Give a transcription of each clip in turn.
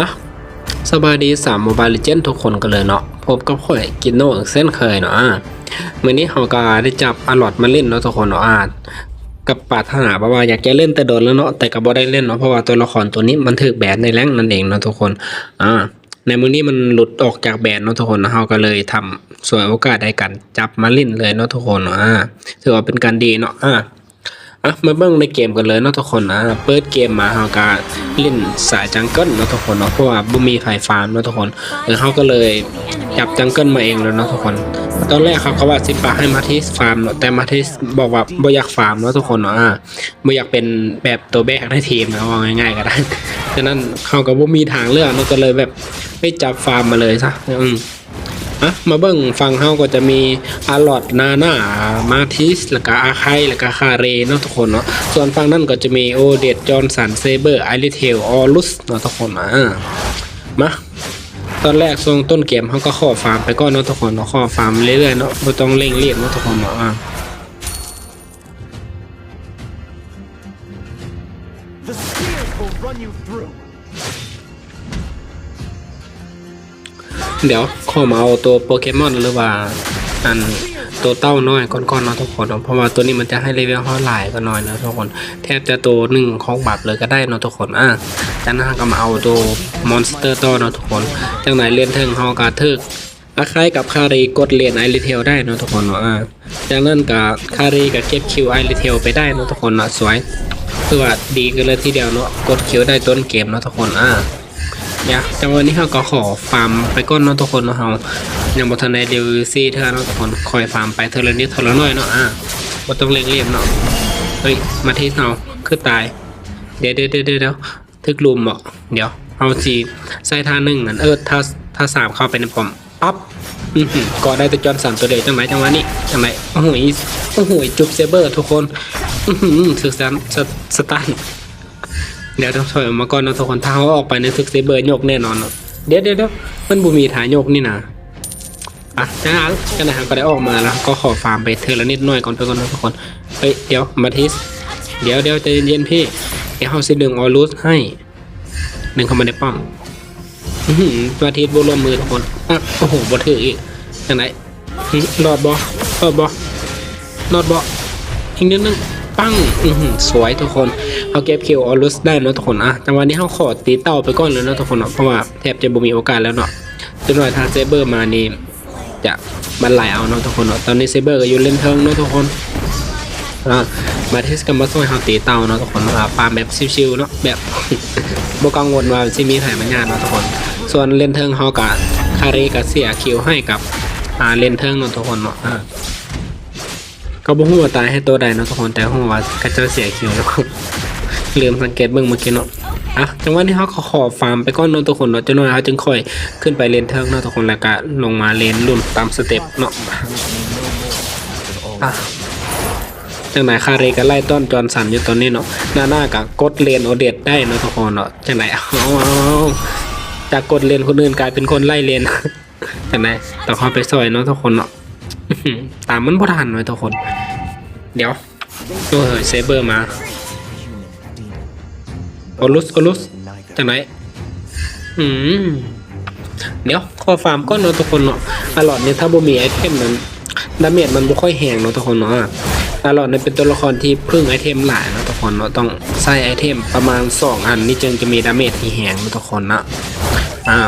ะสบายดีสามโมบายเลเจนทุกคนกันเลยเนาะพบกับข่อยกินโนอีกเส้นเคยเนาะอะมื้อนี้เฮาก็ได้จับอลอดมาเล่นเนาะทุกคนเนาะอะกับปาถนาว่าอยากจะเล่นแต่โดนแล้วเนาะแต่ก็บ่ได้เล่นเนาะเพราะว่าตัวละครตัวนี้มันถูกแบนในแรงนั่นเองเนาะทุกคนอ่าในมือนี้มันหลุดออกจากแบนเนาะทุกคนเนาะฮาก็เลยทำสวยโอกาสได้กันจับมาเล่นเลยเนาะทุกคนนะอ่าถือว่าเป็นการดีเนาะอ่า อะมาเบิ่งในเกมกันเลยเนาะทุกคนนะเปิดเกมมาเฮาก็เล่นสายจังเกิลเนาะทุกคนเนาะเพราะว่าบ่มีไฟฟาร์มเนาะทุกคนเออเฮาก็เลยจับจังเกิลมาเองเลยเนาะทุกคน ตอนแรกเขาก็ว่าสิปาให้มาที่ฟาร์มเนาะแต่มาที่บอกว่าบ่อยากฟาร์มเนาะทุกคนเนาะอ่าบ่อยากเป็นแบบตัวแบกในทีมนะว่าง่ายๆก็ได้ฉะนั้นเขาก็บ่มีทางเลือกเนาะก็เลยแบบไปจับฟาร์มมาเลยซะอืม อะมาเบิ่งฟังเฮาก็จะมีอาลอดนาหน่ามาทิสแล้วก็อาไคแล้วก็คาเรเนาะทุกคนเนาะส่วนฝั่งนั้นก็จะมีโอเดดจอห์นสันเซเบอร์ไอริเทลออลุสเนาะทุกคนอะมาตอนแรกช่วงต้นเกมเขาก็ขอฟาร์มไปก่อนเนาะทุกคนเนาะขอฟาร์มเรื่อยๆเนาะบ่ต้องเร่งเรียบเนาะทุกคนเนาะอะ The spears will run you through. เดี๋ยวขอมาเอาตัวโปเกมอนหรือว่าอันตัวเต้าน้อยก้อนๆเนาะทุกคนเพราะว่าตัวนี้มันจะให้เลเวลเท่าหลายก็น้อยนะทุกคนแทบจะตัวหนึ่งของบัตรเลยก็ได้เนาะทุกคนอะจากนั้นก็มาเอาตัวมอนสเตอร์ต่อเนาะทุกคนจากไหนเรียนเทิงฮากาเทึกอาคล้ายกับคารีกดเรียนไอริเทลได้นะทุกคนเนาะอะจากนั้นกับคารีกับเก็บคิวไอริเทลไปได้นะทุกคนเนาะสวยคือว่าดีกันเลยทีเดียวเนาะกดคิวได้ต้นเกมเนาะทุกคนอะ เดี๋ยวจังวันนี้เราก็ขอฟาร์มไปก้นเนาะทุกคนเนาะเรายังบทนได้เดวิซีเท่าเนาะทุกคนคอยฟาร์มไปเท่าละนิดเท่าละน้อยเนาะอะบ่ต้องเร่งรีบเนาะเฮ้ยมาที่เราคือตาย เดี๋ยวเดี๋ยวเดี๋ยวเดี๋ยวทึกลุมบ่เดี๋ยวเอาจีใส่ท่าหนึ่งนั่นเออท่าท่าสามเข้าไปในปอมปั๊บอื้อหือก็ได้แต่จอนสามตัวเดียวจังไหนจังหวะนี้จังไหนโอ้โหโอ้โหจุบเซเบอร์ ทุกคน อือหือสึกสามสตัน เดี๋ยวต้องถอยออกมาก่อนนะทุกคนถ้าเขาออกไปในทึกเซเบอร์โยกแน่นอนเนาะเดี๋ยวเดี๋ยวเดี๋ยวมันบูมีฐานโยกนี่นะอะจ้ากันนะครับก็ได้ออกมาแล้วก็ขอฟาร์มไปเธอละนิดหน่อยก่อนไปก่อนนะทุกคนเฮ้ยเดี๋ยวมาทิสเดี๋ยวเดี๋ยวใจเย็นพี่เดี๋ยวเขาสิดึงออรูสให้ดึงเข้ามาในป้อมมาทิสบวรวมมือทุกคนอะโอ้โหบถืออีกจังไหนหึรอดบอรอดบอรอดบออีกนิดนึง ปั้งอือหือสวยทุกคนเอาเก็บคิวออรุสได้เนาะทุกคนอะจังหวะนี้เขาขอตีเต้าไปก่อนเลยเนาะทุกคนเนาะเพราะว่าแทบจะบ่มีโอกาสแล้วเนาะจนหน่อยทางเซเบอร์มานี่จะบรรลัยเอาเนาะทุกคนเนาะตอนนี้เซเบอร์ก็อยู่เล่นเทิงเนาะทุกคนอะมาเทสกันมาช่วยเขาตีเต้าเนาะทุกคนอะฟาร์มแบบชิวๆเนาะแบบบกังวลว่าสิมีแผนมันยากเนาะทุกคน ส่วนเล่นเทิงเขาก็คารีก็เสียคิวให้กับอ่าเล่นเทิงเนาะทุกคนเนาะอะ ก็บ่ฮู้ว่าตายให้ตัวใดเนาะทุกคนแต่ฮู้ว่ากระเจ้าเสียคิวเนาะลืมสังเกตเบิ่งเมื่อกี้เนาะอะจังหวะที่เขาขอขอฟาร์มไปก่อนเนาะทุกคนเนาะจังหน่อยเขาจึงค่อยขึ้นไปเลนเทิงเนาะทุกคนแล้วก็ลงมาเลนรุ่นตามสเต็ปเนาะอะจังไหนคาเรก็ไล่ต้อนจอนสันอยู่ตอนนี้เนาะหน้าหน้ากับกดเลนโอเดตได้เนาะทุกคนเนาะจังไหนเอาจากกดเลนคนอื่นกลายเป็นคนไล่เลนจังไหนต้องเข้าไปซอยเนาะทุกคนเนาะ ตามมันบ่ทันไว้ทุกคน เดี๋ยวโอ้ยเซเบอร์มาโอลุสโอลุสจากไหนอืมเดี๋ยวขอฟาร์มก้อนเนาะทุกคนเนาะอลอดเนี่ยถ้าบ่มีไอเทมนั้นดาเมจมันบ่ค่อยแหงเนาะทุกคนเนาะอลอดเนี่ยเป็นตัวละครที่พึ่งไอเทมหลายเนาะทุกคนเนาะต้องใส่ไอเทมประมาณสองอันนี่จึงจะมีดาเมจที่แหงเนาะทุกคนนะอ่า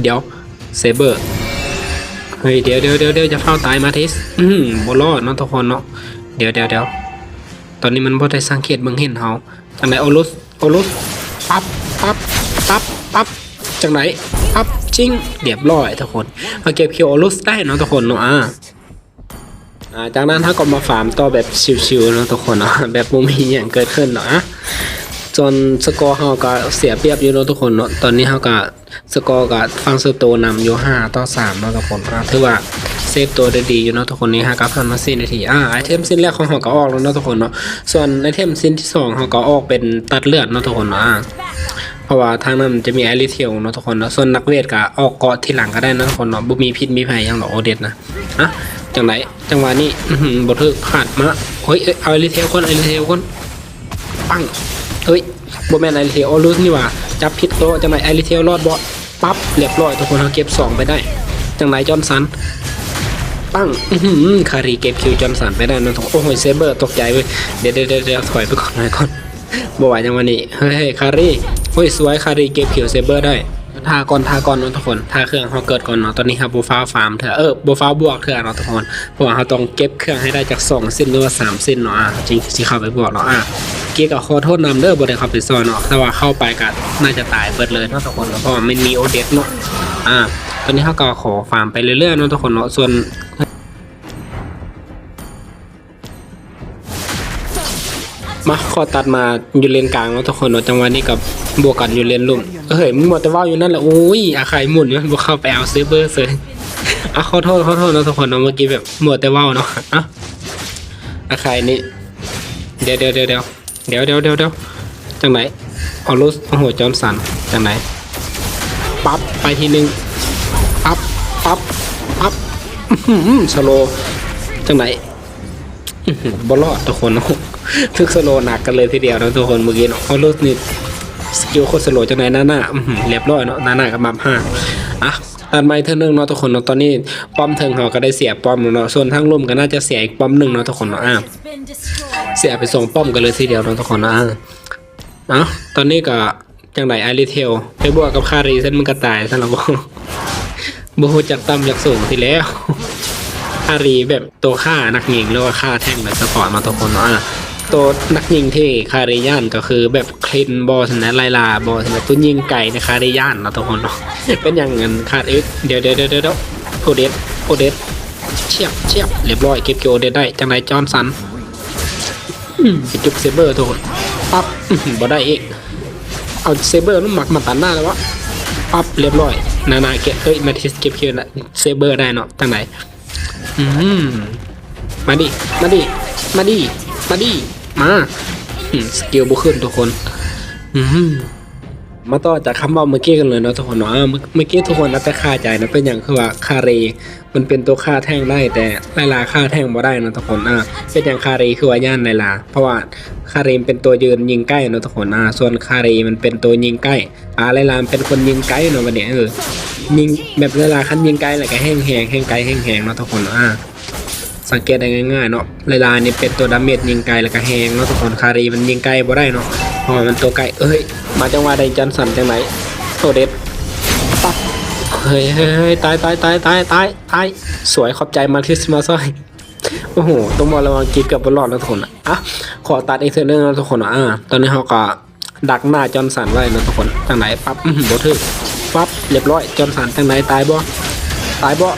เดี๋ยวเซเบอร์ เฮ้ยเดี๋ยวเดี๋ยวเดี๋ยวเดี๋ยวจะเข้าตายมาทิส อืมบ่รอดเนาะทุกคนเนาะเดี๋ยวเดี๋ยวเดี๋ยวตอนนี้มันบ่ได้สังเกตเบิ่งเห็นเฮาจังไหนโอรุสโอรุสปั๊บปั๊บปั๊บปั๊บจังไหนปั๊บจริงเรียบร้อยทุกคนมาเก็บคิวโอรุสได้เนาะทุกคนเนาะอ่าจากนั้นถ้าก็มาฟาร์มต่อแบบชิวๆเนาะทุกคนเนาะแบบบ่มีหยังเกิดขึ้นเนาะ จนสกอร์เฮาก็เสียเปรียบอยู่เนาะทุกคนเนาะตอนนี้เฮาก็สกอร์ก็ฟังสโตนำอยู่5ต่อ3เนาะทุกคนอะถือว่าเซฟตัวได้ดีอยู่เนาะทุกคนนี้ฮะกับพันมาสิ้นนาทีอ่าไอเทมสิ้นแรกของเฮาก็ออกแล้วเนาะทุกคนเนาะส่วนไอเทมสิ้นที่สองเฮาก็ออกเป็นตัดเลือดเนาะทุกคนเนาะอ่าเพราะว่าทางนั้นมันจะมีไอริเทียวเนาะทุกคนเนาะส่วนนักเวทก็ออกเกาะที่หลังก็ได้เนาะทุกคนเนาะบ่มีพิษมีภัยยังหรอกโอเด็ดนะอะจังไหนจังหวะนี้บทึกขาดมาเฮ้ยเอาไอริเทียวก่อนไอริเทียวก่อนปัง เฮ้ยบ่แม่นไอริเทลออลูสนี่ว่าจับผิดโตจังไหนไอริเทลรอดบ่ปั๊บเรียบร้อยทุกคนเขาเก็บสองไปได้ จังไหนจอห์นสันปั้งคารีเก็บคิวจอห์นสันไปได้นะทุกคนโอ้โหเซเบอร์ตกใจเว้ยเดี๋ยวเดี๋ยวเดี๋ยวเดี๋ยวถอยไปก่อนหน่อยก่อนบ่ไหวจังวันนี้เฮ้ยคารีเฮ้ยสวยคารีเก็บคิวเซเบอร์ได้ทาก่อนทาก่อนเนาะทุกคนทาเครื่องเขาเกิดก่อนเนาะตอนนี้ครับบูฟ้าฟาร์มเถอะเออบูฟ้าบวกเถอะเนาะทุกคนเพราะว่าเขาต้องเก็บเครื่องให้ได้จากสองสิ้นหรือว่าสามสิ้นเนาะอะจริงสิเข้าไปบวกเนาะอะ เกียร์กับขอโทษนำเด้อบ่ได้เข้าไปซอยเนาะแต่ว่าเข้าไปก็น่าจะตายเบิดเลยเนาะทุกคนเนาะเพราะว่ามันมีโอเดสเนาะอ่าตอนนี้เขาก็ขอฟาร์มไปเรื่อยๆเนาะทุกคนเนาะส่วนมาขอตัดมาอยู่เลนกลางแล้วทุกคนเนาะจังหวะนี้กับบวกกันอยู่เลนลุ่มเฮ้ยมึงหมดแต่ว่าอยู่นั่นแหละโอ้ยอาใครหมุนเนี่ยบวกเข้าไปเอาซื้อเบอร์เสยอะขอโทษขอโทษนะทุกคนเนาะเมื่อกี้แบบหมดแต่ว่าเนาะอะอาใครนี่เดี๋ยวเดี๋ยวเดี๋ยว เดี๋ยวเดี๋ยวเดี๋ยวเดี๋ยวจังไหนออลุสโอ้โหจอห์นสันจังไหนปั๊บไปทีนึงปั๊บปั๊บปั๊บสโลจังไหนบอลลอดทุกคนเนาะทึกสโลหนักกันเลยทีเดียวนะทุกคนเมื่อกี้เนาะเขาลุสนี่สกิลโคตรสโลจังไหนหน้าหน้าอื้อหือเรียบร้อยเนาะหน้าหน้ากับมับห้าอะตัดไม้เท่านึงเนาะทุกคนเนาะตอนนี้ป้อมเทิงเขาก็ได้เสียป้อมเนาะส่วนทางลุ่มก็น่าจะเสียอีกป้อมหนึ่งเนาะทุกคนเนาะอะ เสียไปสองป้อมกันเลยทีเดียวนะทุกคนนะเอ้าตอนนี้ก็จังไหนไอริเทลไปบวกกับคารีเส้นมันก็ตายซะแล้วบ่บ่ฮู้จักต่ำจักสูงทีแล้วอารีแบบตัวฆ่านักยิงหรือว่าฆ่าแท่งแบบสปอร์ตมาทุกคนนะตัวนักยิงที่คาริยานก็คือแบบคลินบอสนะไลลาบอสนะตัวยิงไก่ในคาริยานนะทุกคนเนาะเป็นอย่างนั้นคาดอ๊ะเดี๋ยวเดี๋ยวเดี๋ยวเดี๋ยวโอเดสโอเดสเชียบเชียบเรียบร้อยเก็บเกี่ยวโอเดสได้จังไรจอนสัน จุกเซเบอร์ทุกคนปั๊บบ่ได้เอีกเอาเซเบอร์นุ่มหมักมาตัดหน้าแล้ววะปั๊บเรียบร้อยนานาเก็บเอ้ยมาทิสเก็บเกี่ยวนะเซเบอร์ได้เนาะจังไหนอืมมาดิมาดิมาดิมาดิมาสกิลบุขึ้นทุกคนอืมมาต่อจากคำว่าเมื่อกี้กันเลยเนาะทุกคนเนาะเมื่อเมื่อกี้ทุกคนน่าจะคาใจนะเป็นอย่างคือว่าคาเร มันเป็นตัวค่าแท่งได้แต่ไลลาค่าแท่งบ่ได้นะทุกคนอ่าเป็นอย่างคาเรคือว่าย่านไลลา เพราะว่าคาเรเป็นตัวยืนยิงใกล้นะทุกคนอ่าส่วนคาเรมันเป็นตัวยิงใกล้อ่าไลลาเป็นคนยิงไกลเนาะวันนี้เออยิงแบบไลลาคันยิงไกลแหละก็แห้งแหงแห้งไกลแห้งแหงเนาะทุกคนอ่าสังเกตได้ง่ายๆเนาะเวลานี่เป็นตัวดาเมจยิงไกลแล้วก็แหงเนาะทุกคนคารีมันยิงไกลบ่ได้เนาะเพราะว่ามันตัวไกลเอ้ย มาจังหวะใดจันสันจังไหนโตเด็ เฮ้ยเฮ้ยเฮ้ยตายตายตายตายตายตายสวยขอบใจมาทิสมาซอยโอ้โหต้องมาระวังกิฟกับบอลลอดนะทุกคนอะอะขอตัดอีกเทอร์นึงนะทุกคนอะอะตอนนี้เขาก็ดักหน้าจอนสันไว้นะทุกคนจังไหนปั๊บอื้อหือบ่ถึกปั๊บเรียบร้อยจอนสันจังไหนตายบ่ตายบ่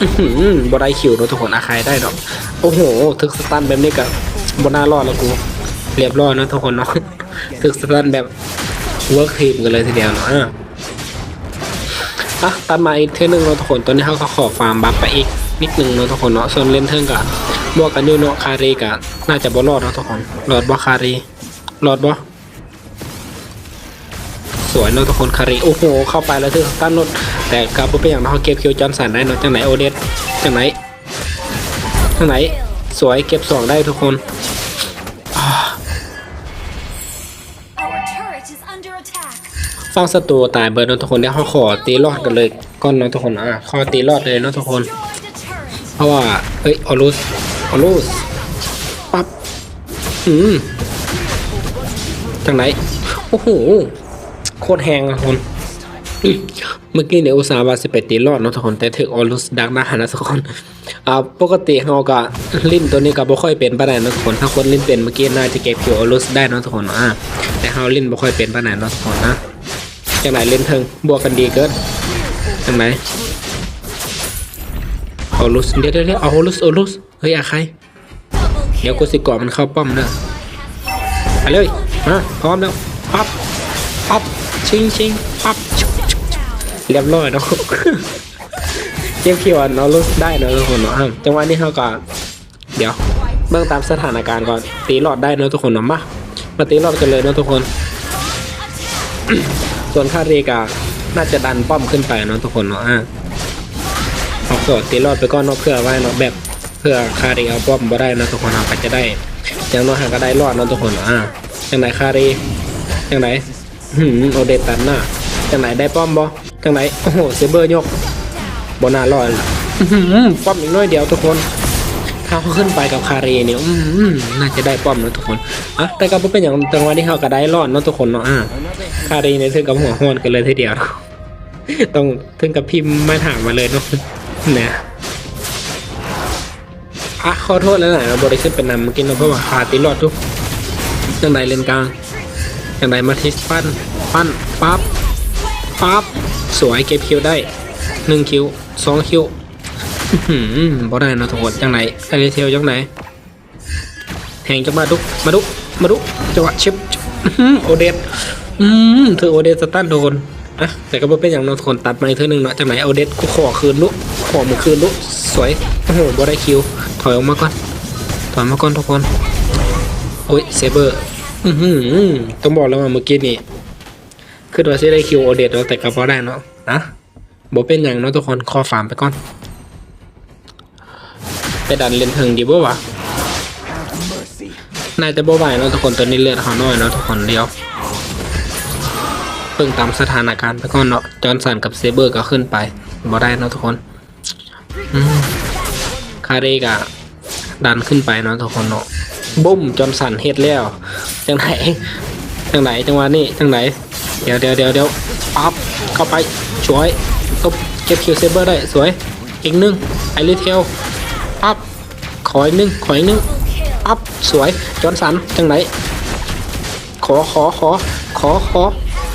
อื้อหือบอได้คิวนะทุกคนอาใครได้ดอกโอ้โห ถึกสตันแบบนี้กับบน่ารอดแล้วกูเรียบร้อยนะทุกคนเนาะถึกสตันแบบเวิร์คทีมกันเลยทีเดียวเนาะ อะตัดมาอีกเท่านึงเนาทุกคนตอนนี้เขาก็ขอฟาร์มบัฟไปอีกนิดหนึ่งเนาทุกคนเนาะส่วนเล่นเทิงกับบวกกันยูเนาะคารีกับน่าจะบ่รอดเนาะทุกคนรอดบ่คารีรอดบ่สวยเนาะทุกคนคารีโอ้โหเข้าไปแล้วถึกสตันรถแต่กับบ่เป็นอย่างเนาเขาเก็บคิวจอนสันได้เนาะจังไหนโอเดสจังไหนจังไหนสวยเก็บสองได้ทุกคน ฟังศัตรูตายเบิร์ดเนาะทุกคนเดี๋ยวเขาขอตีรอดกันเลยก่อนเนาะทุกคนอะขอตีรอดเลยเนาะทุกคน เพราะว่าเอ้ยออรุสออรุสปั๊บอืมจังไหนโอ้โหโคตรแหงอะทุกคนเมื่อกี้เนี่ยอุตสาห์ว่าสิไปตีรอดเนาะทุกคนแต่ถึงออรุสดักหน้าหันนะทุกคนอ่าปกติเราก็ลิ้นตัวนี้ก็บ่ค่อยเป็นปานใดเนาะทุกคนถ้าคนลิ้นเป็นเมื่อกี้น่าจะเก็บคิวออรุสได้เนาะทุกคนอะแต่เราลิ้นบ่ค่อยเป็นปานใดเนาะทุกคนนะ จังไหนเล่นเทิงบวกกันดีเกินจังไหนเอาลุสเดี๋ยวเดี๋ยวเอาลุสเอาลุสเฮ้ยอะใครเดี๋ยวกูสิก่อมันเข้าป้อมเด้อไปเลยมาพร้อมแล้วปั๊บปั๊บชิงชิงปั๊บเรียบร้อยเนาะเยี่ยมคิวเอาลุสได้เนอะทุกคนเนาะอะจังหวะนี้เขาก็เดี๋ยวเบื้องตามสถานการณ์ก่อนตีหลอดได้เนอะทุกคนเนาะมามาตีหลอดกันเลยเนอะทุกคน ส่วนคาเรกาน่าจะดันป้อมขึ้นไปเนาะทุกคนเนาะอะเอาขอตีรอดไปก่อนเนาะเพื่อไว้เนาะแบบเพื่อคารีเอาป้อมบ่ได้เนาะทุกคนเราก็จะได้อย่างน้อยหาก็ได้รอดเนาะทุกคนเนาะอ่าจังไหนคารีจังไหนหืมโอเดตตันหน้าจังไหนได้ป้อมบ่จังไหนโอ้โหเซเบอร์ยกบนารอดป้อมอีกน้อยเดียวทุกคนถ้าเขาขึ้นไปกับคาเรเนี่ยอืมน่าจะได้ป้อมนะทุกคนอะแต่ก็บ่เป็นอย่างจังหวะที่เขาก็ได้รอดเนาะทุกคนเนาะอะ คาเรเนี่ยถึงกับหัวห้อนกันเลยทีเดียว ต้องถึงกับพิมพ์มาถามมาเลยเนาะเนี่ยอะขอโทษแล้วหนะบริขึ้นเป็นนำเมื่อกี้เนาเพราะว่าคาติรอดทุกจังไดเลนกลางจังไดมาทิสปั้นปั้นปั๊บปั๊บสวยเก็บคิวได้หนึ่งคิวสองคิวหือบ่ได้เนาะทุกคนจังไหนไอเรเทลจังไหนแหงจะมาดุมาดุมาดุจังหวะชิปอื้อหือโอเดต อืมถือโอเดตสตันโดนอะแต่ก็บ่เป็นอย่างนาะทุกคนตัดมาอีกเท่านึงเนาะจังไหนโอเดตกูขอคืนลุขอมือคืนลุสวยโอ้โหบ่ได้คิว ถอยออกมาก่อน ถอยมาก่อนทุกคน โอ้ยเซเบอร์ อือหือต้องบอกแล้วว่าเมื่อกี้นี่คือว่าสิได้คิวโอเดตเนาะแต่ก็บ่ได้เนาะนะบ่เป็นอย่างเนาะทุกคนขอฟาร์มไปก่อนไปดันเลนเทิงดีบ่วะน่าจะบ่ไหวเนาะทุกคนตอนนี้เลือดเขาน้อยเนาะทุกคนเดียว พิ่งตามสถานการณ์ไปก่อนเนาะจอนสันกับเซเบอร์ก็ขึ้นไปบ่ได้เนาะทุกคนคาเรกะดันขึ้นไปเนาะทุกคนเนาะบุ้มจอนสันเฮ็ดแล้วจังไหนจังไหนจังหวะนี้จังไหนเดี๋ยวเดี๋ยวเดี๋ยวเดี๋ยวปั๊บเข้าไปช่วยตบเก็บคิวเซเบอร์ได้สวยอีกหนึ่งไอริเทลปั๊บขออีกหนึ่งขออีกหนึ่งอัพสวยจอนสันจังไหนขอขอขอขอขอ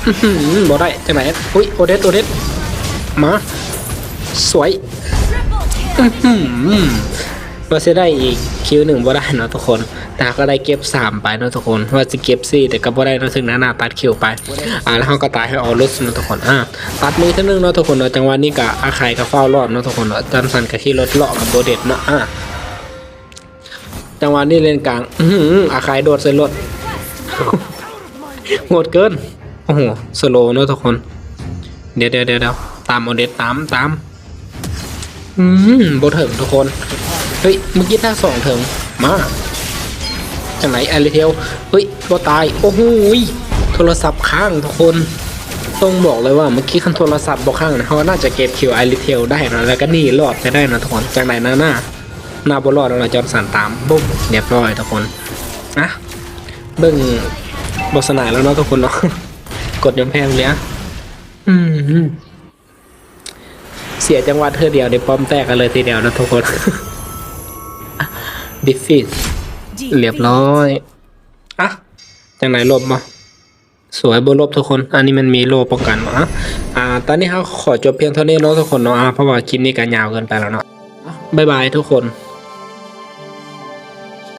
อื้อหือบ่ได้จังไหนอุ้ยโอเดสโอเดสมา สวยว่าจะได้อีกคิวหนึ่งบ่ได้เนาะทุกคนแต่ก็ได้เก็บสามไปเนาะทุกคน ว่าจะเก็บสี่แต่ก็บ่ได้เนาะถึงหน้าหน้าตัดคิวไป อ่าแล้วเขาก็ตายให้ออรุสเนาะทุกคน อ่าตัดมือเท่านึงเนาะทุกคนเนาะจังหวะนี้กะอาไคก็เฝ้ารอดเนาะทุกคนเนาะจอห์นสันกับที่รถเลาะกับโบเด็ดเนาะ อ่าจังหวะนี้เล่นกลาง อืออาไคโดดใส่รถโหดเกิน โอ้โหสโลว์เนอะทุกคนเดี๋ยวเดี๋ยวเดี๋ยวเดี๋ยวตามโอเดตตามตามอืมโบถึงทุกคน เฮ้ยเมื่อกี้ท่าสองเถึงมาจากไหนแอริเทลเฮ้ยโบตาย โอ้โหโทรศัพท์ค้างทุกคนต้องบอกเลยว่าเมื่อกี้คันโทรศัพท์บอกข้างนะเขาน่าจะเก็บคิวไอริเทลได้นะแล้วก็หนี่รอดไปได้นะทุกคน จากไหนหน้าหน้าหน้าบรอดแล้วนะจอร์นสันตามบุ้มเรียบร้อยทุกคนนะเบิ่งบทสนายแล้วเนาะทุกคนเนาะ กดยอมแพ้เลยอะอืมเสียจังหวะเธอเดียวในป้อมแตกกันเลยทีเดียวนะทุกคน ดิฟฟิตเรียบร้อยอะจังไหนลบมาสวยบนลบทุกคน อันนี้มันมีโลป้องกันเนาะอะอ่า ตอนนี้เขาขอจบเพียงเท่านี้เนาะทุกคนเนาะอะเพราะว่าคลิปนี้กันยาวเกินไปแล้วเนาะอะบ๊ายบายทุกคน